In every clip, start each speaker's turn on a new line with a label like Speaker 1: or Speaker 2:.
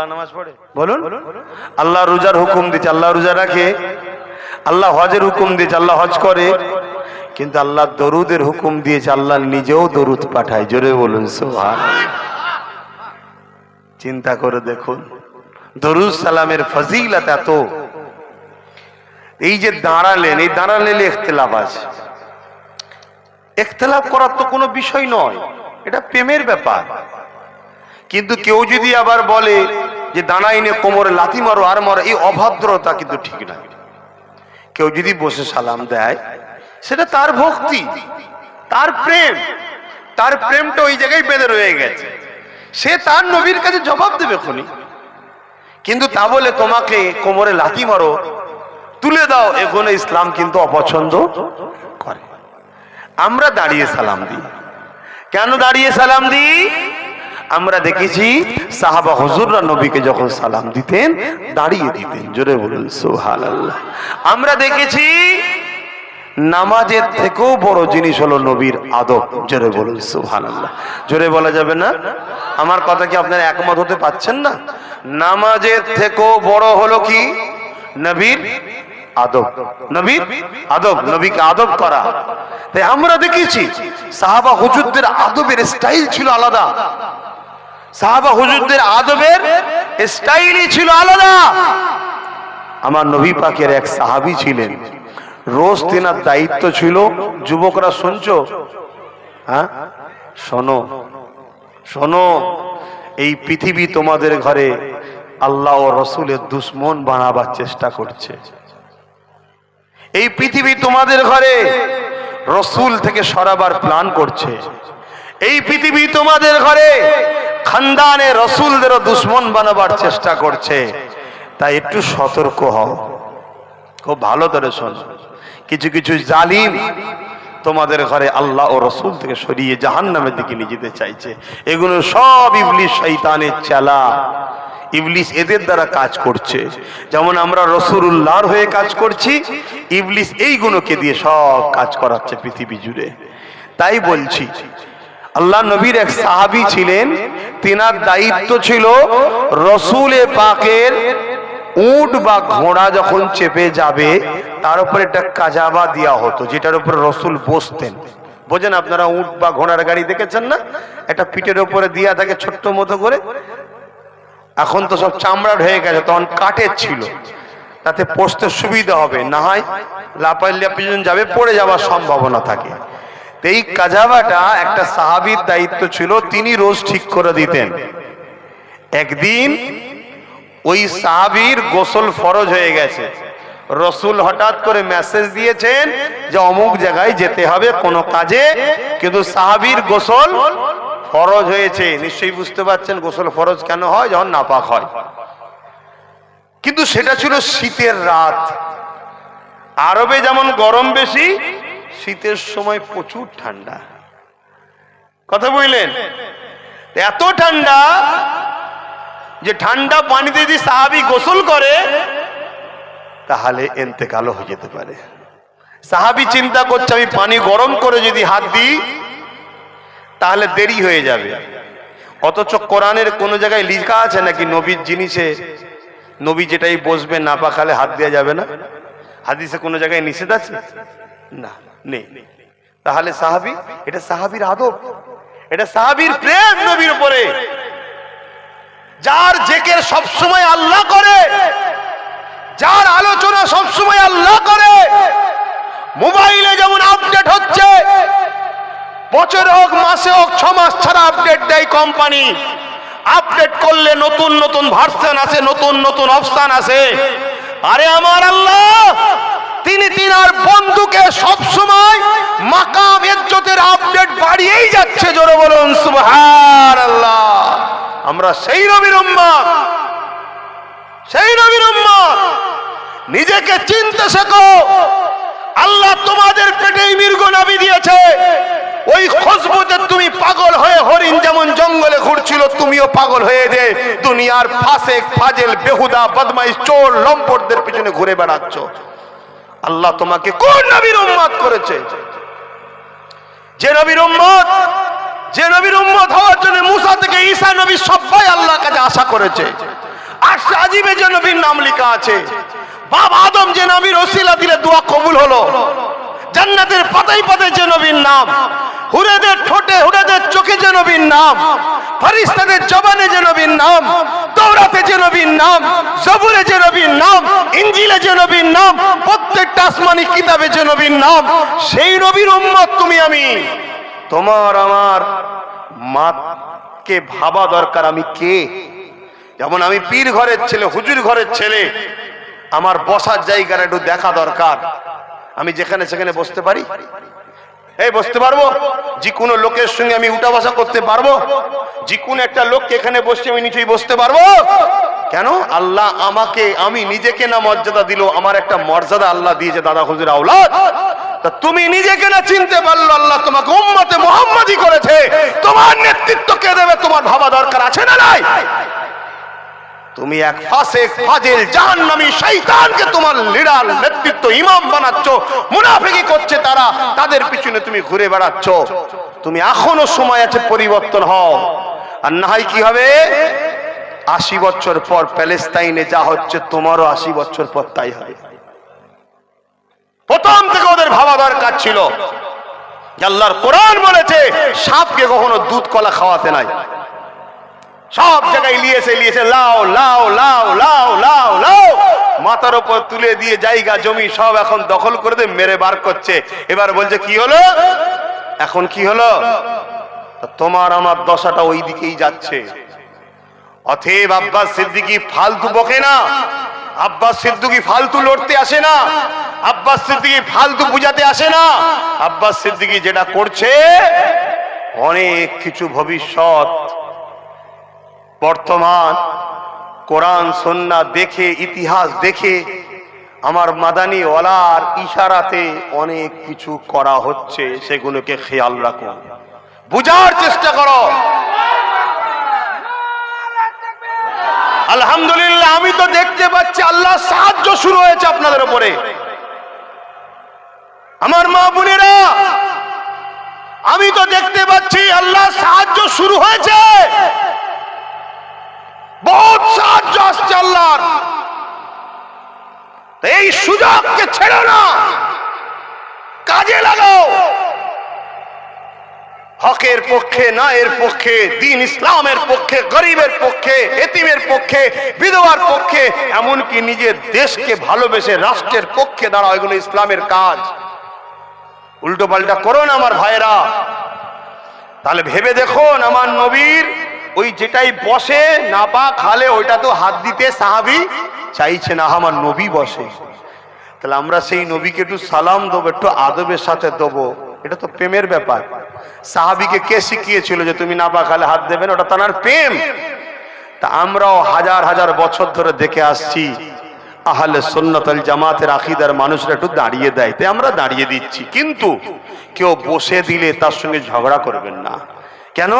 Speaker 1: আল্লাহ নামাজ পড়ে? বলুন। আল্লাহ রোজার হুকুম দিচ্ছে আল্লাহ রোজা রাখে। আল্লাহ হজের হুকুম দিয়েছে আল্লাহ হজ করে। কিন্তু আল্লাহ দরুদের হুকুম দিয়েছে আল্লাহ নিজেও দরুদ পাঠায়। জোরে বলুন সোহান চিন্তা করে দেখুন দরুদ সালামের ফজিলত এত। এই যে দাঁড়ালেন এই দাঁড়ালেন ইখতলাফ আছে। ইখতলাফ করার তো কোনো বিষয় নয়। এটা প্রেমের ব্যাপার। কিন্তু কেউ যদি আবার বলে যে দাঁড়াইনে কোমরে লাথি মারো, আর মারো, এই অভদ্রতা কিন্তু ঠিক না। কেউ যদি বসে সালাম দেয়, সেটা তার ভক্তি, তার প্রেম, তার প্রেমটা ওই জায়গায় বেঁধে রয়ে গেছে। সে তার নবীর কাছে জবাব দেবে খুনি। কিন্তু তা বলে তোমাকে কোমরে লাথি মারো, তুলে দাও, এখানে ইসলাম কিন্তু অপছন্দ করে। আমরা দাঁড়িয়ে সালাম দিই। কেন দাঁড়িয়ে সালাম দিই? আমরা দেখেছি সাহাবা হজুররা নবীকে যখন সালাম দিতেন, দাঁড়িয়ে দিতেন। জোরে বলুন সোহাল আল্লাহ আমরা দেখেছি নামাজের থেকেও বড় জিনিস হলো নবীর আদব। জোরে বলুন সোহান আল্লাহ জোরে বলা যাবে না? আমার কথা কি আপনারা একমত হতে পাচ্ছেন না? নামাজের থেকেও বড় হলো কি? নবীর আদব। নবীর আদব, নবীকে আদব করা। তাই আমরা দেখেছি, সাহাবা হুজুরদের আদবের স্টাইল ছিল আলাদা। সাহাবা হুজুরদের আদবের স্টাইলই ছিল আলাদা। আমার নবী পাকের এক সাহাবী ছিলেন। রোজ তেনার দায়িত্ব ছিল, যুবকরা শুনছো? হ্যাঁ? শোনো শোনো, এই পৃথিবী তোমাদের ঘরে আল্লাহ ও রসুলের দুশ্মন বানাবার চেষ্টা করছে। এই পৃথিবী তোমাদের ঘরে রসুল থেকে সরাবার প্ল্যান করছে। এই পৃথিবী তোমাদের ঘরে খানদানে রসুলদেরও দুশ্মন বানাবার চেষ্টা করছে। তাই একটু সতর্ক হও। খুব ভালো করে শোন। কিছু কিছু জালিম তোমাদের ঘরে আল্লাহ ও রসুল থেকে সরিয়ে জাহান নামের দিকে নিয়ে যেতে চাইছে। এগুলো সব ইবলিশ শৈতানের চেলা। ইবলিশ এদের দ্বারা কাজ করছে। যেমন আমরা রসুল্লাহর হয়ে কাজ করছি ইবলিশ এইগুলোকে দিয়ে সব কাজ করাচ্ছে পৃথিবী জুড়ে। তাই বলছি আল্লাহ নবীর এক সাহাবী ছিলেন, তিনার দায়িত্ব ছিল রসুলে পাকের উট বা ঘোড়া যখন চেপে যাবে, তার উপরে একটা কাজাবা দেওয়া হতো, যেটার উপরে রসুল বসতেন। বোঝেন আপনারা উট বা ঘোড়ার গাড়ি দেখেছেন না? একটা পিঠের উপরে দিয়া থাকে ছোট্ট মতো করে। এখন তো সব চামড়ার হয়ে গেছে, তখন কাঠের ছিল। তাতে পোষতে সুবিধা হবে, না হয় লাপাইলিয়া পিছন যাবে, পড়ে যাওয়ার সম্ভাবনা থাকে। এই কাজাবাটা একটা সাহাবির দায়িত্ব ছিল, তিনি রোজ ঠিক করে দিতেন। একদিন ওই সাহাবির গোসল ফরজ হয়ে গেছে। রসুল হঠাৎ করে মেসেজ দিয়েছেন যে অমুক জায়গায় যেতে হবে, কোনো কাজে, কিন্তু সাহাবির গোসল ফরজ হয়েছে। নিশ্চয়ই বুঝতে পারছেন গোসল ফরজ কেন হয়, যখন নাপাক হয়। কিন্তু সেটা ছিল শীতের রাত। আরবে যেমন গরম বেশি শীতের সময় প্রচুর ঠান্ডা। কথা বুঝলেন এত ঠান্ডা যে ঠান্ডা পানিতে যদি সাহাবি গোসল করে, তাহলে এন্তেকালও হয়ে যেতে পারে। সাহাবি চিন্তা করছে, আমি পানি গরম করে যদি হাত দিই, তাহলে দেরি হয়ে যাবে। অথচ কোরআনের কোনো জায়গায় লেখা আছে নাকি নবীর জিনিসে? নবী যেটাই বসবে না পাখালে হাত দেওয়া যাবে না? হাদিসে কোনো জায়গায় নিষেধ আছে? না। নেই। তাহলে সাহাবি, এটা সাহাবির আদব। এটা সাহাবির প্রেম নবীর উপরে। যার জেকের সবসময় আল্লাহ করে, যার আলোচনা সবসময় আল্লাহ করে, মোবাইলে যেমন আপডেট হচ্ছে, বছর হোক, মাসে হোক, ছ মাস ছাড়া আপডেট দেয় কোম্পানি। আপডেট করলে নতুন নতুন ভার্সন আছে নতুন নতুন অপশন আছে আরে আমার আল্লাহ! তিনি তিনার বন্ধুকে সব সময় মাকাম ইজ্জতের আপডেট বাড়িয়েই যাচ্ছে, জোরে বলুন, সুবহানাল্লাহ। আমরা সেই নবীর উম্মত সেই নবীর উম্মত নিজেকে চিনতে শেখো, আল্লাহ তোমাদের পেটেই মৃগ নাবি দিয়েছে। ওই খুশবুতে তুমি পাগল হয়ে হরিণ যেমন জঙ্গলে ঘুরছিল, তুমিও পাগল হয়ে যে দুনিয়ার ফাসেক ফাজেল, বেহুদা, বদমাইশ, চোর, লম্পটদের পিছনে ঘুরে বেড়াচ্ছ। আল্লাহ তোমাকে কোন নবীর উম্মত করেছে? যে নবীর উম্মত, যে নবীর উম্মত হওয়ার জন্য মুসা থেকে ঈসা নবী সবাই আল্লাহর কাছে আশা করেছে। আর আজিবে যে নবীর নাম লেখা আছে। বাপ আদম যে নবীর ওসিলা দিলে দোয়া কবুল হলো। জান্নাতের পাতায় পাতায় যে নবীর নাম, হুরেদের ঠোঁটে হুরেদের চোখে যে নবীর নাম, ফারিস্তাদের জবানে যে নবীর নাম দৌড়াতে যে নবীর নাম সবুরে যে নবীর নাম ইঞ্জিলে যে নবীর নাম, প্রত্যেকটা আসমানি কিতাবে যে নবীর নাম, সেই নবীর উম্মত তুমি আমি। তোমার আমার মাকে ভাবা দরকার আমি কে? যেমন আমি পীর ঘরের ছেলে, হুজুর ঘরের ছেলে, আমার বসার জায়গাটা একটু দেখা দরকার। আমি যেখানে সেখানে বসতে পারি? এই, বসতে পারব? যে কোনো লোকের সঙ্গে আমি উঠা বসা করতে পারব? যে কোনো একটা লোককে এখানে বসে আমি নিচেই বসতে পারব? কেন? আল্লাহ আমাকে, আমি নিজেকে না মর্যাদা দিল, আমার একটা মর্যাদা আল্লাহ দিয়েছে দাদা হুজুর আউলাদ তা তুমি নিজেকে না চিনতে পারল, আল্লাহ তোমাকে উম্মতে মোহাম্মদই করেছে। তোমার নেতৃত্ব কে দেবে? তোমার ভাবা দরকার আছে না নাই? তুমি এক ফাসেক ফাজিল, জাহান্নামী শয়তানকে তোমার লিডার, নেতৃত্ব, ইমাম বানাচ্ছ মুনাফিকি করছে তারা, তাদের পিছনে তুমি ঘুরে বেড়াচ্ছ। তুমি এখনও সময় আছে পরিবর্তন হও। আর না হয় কি হবে? আশি বছর পর প্যালেস্তাইনে যা হচ্ছে, তোমারও আশি বছর পর তাই হবে। প্রথম থেকে ওদের ভাবা দরকার ছিল। আল্লাহর কোরআন বলেছে, সাপকে কখনো দুধ কলা খাওয়াতে নাই। সব জায়গায় লিয়েছে লিয়েছে লাও লাও লাও লাও লাও লাও। মাথার উপর তুলে দিয়ে জায়গা, জমি সব এখন দখল করে দিয়ে মেরে বার করছে। এবার বলছে, কি হলো? এখন কি হলো? তোমার আমার দশাটা ওই দিকেই যাচ্ছে। অথেব আব্বাস সিদ্দিকি ফালতু বকে না। আব্বাস সিদ্দিকি ফালতু লড়তে আসে না। আব্বাস সিদ্দিকি ফালতু বুঝাতে আসে না। আব্বাস সিদ্দিকি যেটা করছে, অনেক কিছু ভবিষ্যৎ বর্তমান কোরআন, সন্না দেখে, ইতিহাস দেখে আমার মাদানি ওলার ইশারাতে অনেক কিছু করা হচ্ছে, সেগুলোকে খেয়াল রাখো। বুঝার চেষ্টা করো। আলহামদুলিল্লাহ, আমি তো দেখতে পাচ্ছি আল্লাহ সাহায্য শুরু হয়েছে আপনাদের উপরে। আমার মা বোনেরা, আমি তো দেখতে পাচ্ছি আল্লাহ সাহায্য শুরু হয়েছে। পক্ষে নায়ের পক্ষে, দিন ইসলামের পক্ষে, গরিবের পক্ষে, এতিমের পক্ষে, বিধবার পক্ষে, এমনকি নিজের দেশকে ভালোবেসে রাষ্ট্রের পক্ষে দাঁড়াও এগুলো ইসলামের কাজ। উল্টো পাল্টা করো না আমার ভাইরা তাহলে ভেবে দেখুন আমার নবীর ওই যেটাই বসে না পা খালে ওইটা তো হাত দিতে সাহাবি চাইছে না, আমার নবী বসে। তাহলে আমরা সেই নবীকে একটু সালাম দেবো, একটু আদবের সাথে দেবো। এটা তো প্রেমের ব্যাপার। সাহাবিকে কে শিখিয়েছিল যে তুমি না পা খালে হাত দেবেন ওটা তার প্রেম। তা আমরাও হাজার হাজার বছর ধরে দেখে আসছি, আহলে সুন্নতল জামাতের আকিদার মানুষরা একটু দাঁড়িয়ে দেয়। তাই আমরা দাঁড়িয়ে দিচ্ছি। কিন্তু কেউ বসে দিলে তার সঙ্গে ঝগড়া করবেন না। কেন?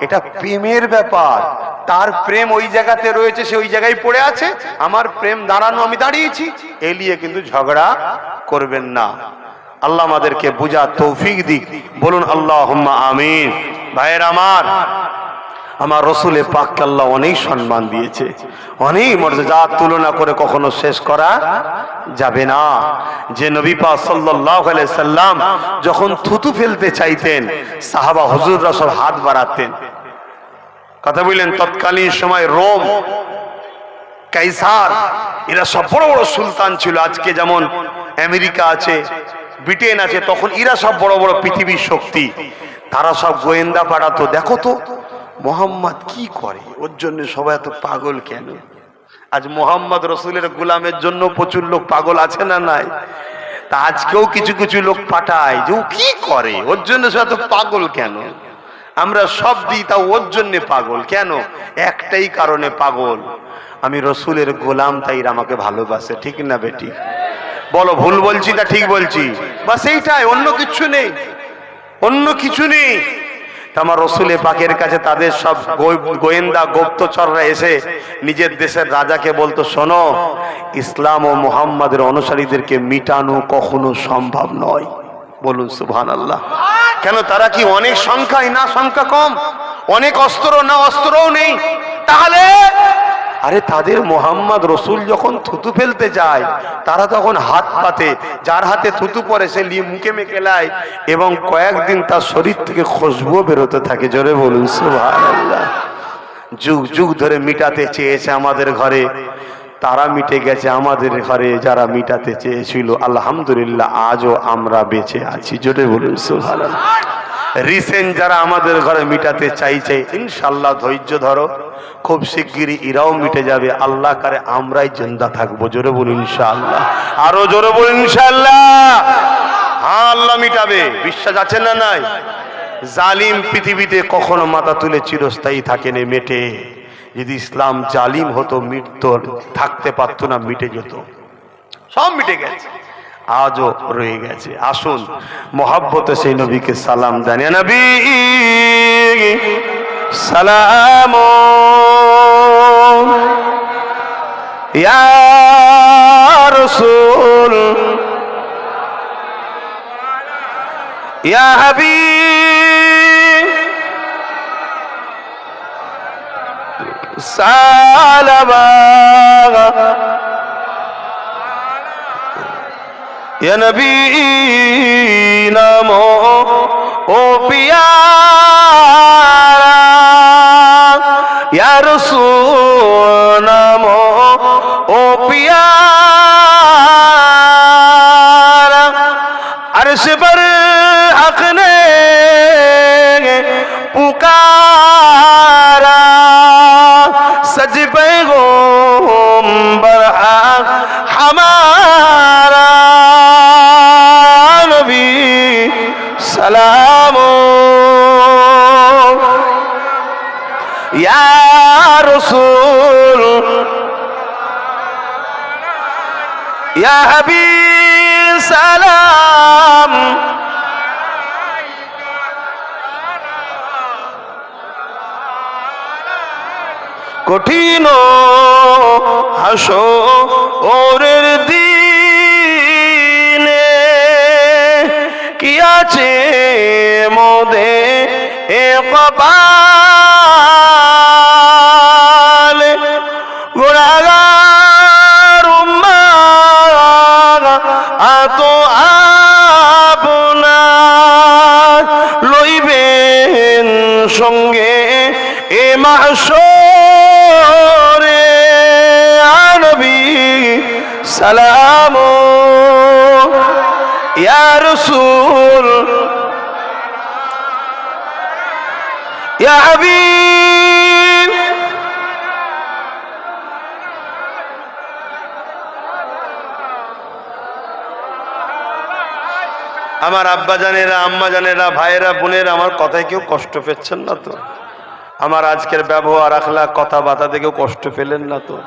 Speaker 1: এটা প্রেমের ব্যাপার। তার প্রেম ওই জায়গাতে রয়েছে, সে ওই জায়গায় পড়ে আছে। আমার প্রেম দাঁড়ানো, আমি দাঁড়িয়েছি। এলিয়ে কিন্তু ঝগড়া করবেন না। আল্লাহ আমাদেরকে বুঝা তৌফিক দিক। বলুন আল্লাহ আমিন। ভাইয়ের আমার আমার রসুলে পাককে আল্লাহ অনেক সম্মান দিয়েছে। অনেক মর্যাদা তুলনা করে কখনো শেষ করা যাবে না। যে নবী পা সাল্লাহ সাল্লাম যখন থুতু ফেলতে চাইতেন, সাহাবা হুজুররা সব হাত বাড়াতেন। কথা বললেন, তৎকালীন সময় রোম, কাইসার, এরা সব বড় বড় সুলতান ছিল। আজকে যেমন আমেরিকা আছে ব্রিটেন আছে, তখন এরা সব বড় বড় পৃথিবীর শক্তি। তারা সব গোয়েন্দা পাঠাতো দেখো তো, মোহাম্মদ কি করে? ওর জন্য সবাই এত পাগল কেন? আজ মোহাম্মদ রসুলের গোলামের জন্য প্রচুর লোক পাগল আছে না নাই? তা আজকেও কিছু কিছু লোক পাঠায় যে ও কি করে? ওর জন্য সে এত পাগল কেন? আমরা সব দিই তা ওর জন্য পাগল কেন? একটাই কারণে পাগল। আমি রসুলের গোলাম, তাই আমাকে ভালোবাসে, ঠিক না বেটি? বলো ভুল বলছি না ঠিক বলছি। বা সেইটাই অন্য কিছু নেই। অন্য কিছু নেই। আমার রসুলে পাকের কাছে তাদের সব গোয়েন্দা গুপ্তচররা এসে নিজের দেশের রাজাকে বলতো শোনো ইসলাম ও মোহাম্মদের অনুসারীদেরকে মিটানো কখনো সম্ভব নয়। বলুন সুবহান আল্লাহ কেন তারা কি অনেক সংখ্যায় না সংখ্যা কম? অনেক অস্ত্র না অস্ত্রও নেই? তাহলে আরে তাদের মোহাম্মদ রসুল যখন থুতু ফেলতে যায়, তারা তখন হাত পাতে। যার হাতে থুতু পরে সে লিয়ে মুখে মেখে লায় এবং কয়েকদিন তার শরীর থেকে খুশবু বেরোতে থাকে। জোরে বলুন, সুবহানাল্লাহ। যুগ যুগ ধরে মিটাতে চেয়েছে আমাদের ঘরে। তারা মিটে গেছে আমাদের ঘরে, যারা মিটাতে চেয়েছিল। আলহামদুলিল্লাহ, আজও আমরা বেঁচে আছি। জোরে বলুন, সুবহানাল্লাহ। রিসেন্ট যারা আমাদের ঘরে মিটাতে চাইছে, ইনশাল্লাহ ধৈর্য ধরো। খুব শিগগিরই ইরাও মিটে যাবে। আল্লাহ কারে আমরাই জিন্দা থাকব। জোরে বলুন, ইনশাআল্লাহ। আরও জোরে বলুন, ইনশাআল্লাহ। হ্যাঁ আল্লাহ মিটাবে। বিশ্বাস আছে না নাই? জালিম পৃথিবীতে কখনো মাথা তুলে চিরস্থায়ী থাকে না মেটে। যদি ইসলাম জালিম হতো, মিটত, থাকতে পারতো না, মিটে যেত। সব মিটে গেছে। আজও রয়ে গেছে। আসুন মোহাব্বতে সেই নবীকে সালাম জানিয়ে নবী সালাম। রসুল ইয়া সালামা। يا نبينا مو او پیارا يا رسول مو او پیارا عرش پر حق نے پکارا سج پیغمبر ہمارا সালাম। রসুল। সালাম। কঠিন হাসো ওরের দি আছে মোদে এ কপাল রসুল। আমার আব্বা জানেরা, আম্মা জানেরা, ভাইয়েরা, বোনেরা আমার কথায় কেউ কষ্ট পেচ্ছেন না তো? আমার আজকের ব্যবহার আখলা কথা বাতা থেকেও কষ্ট পেলেন না তো?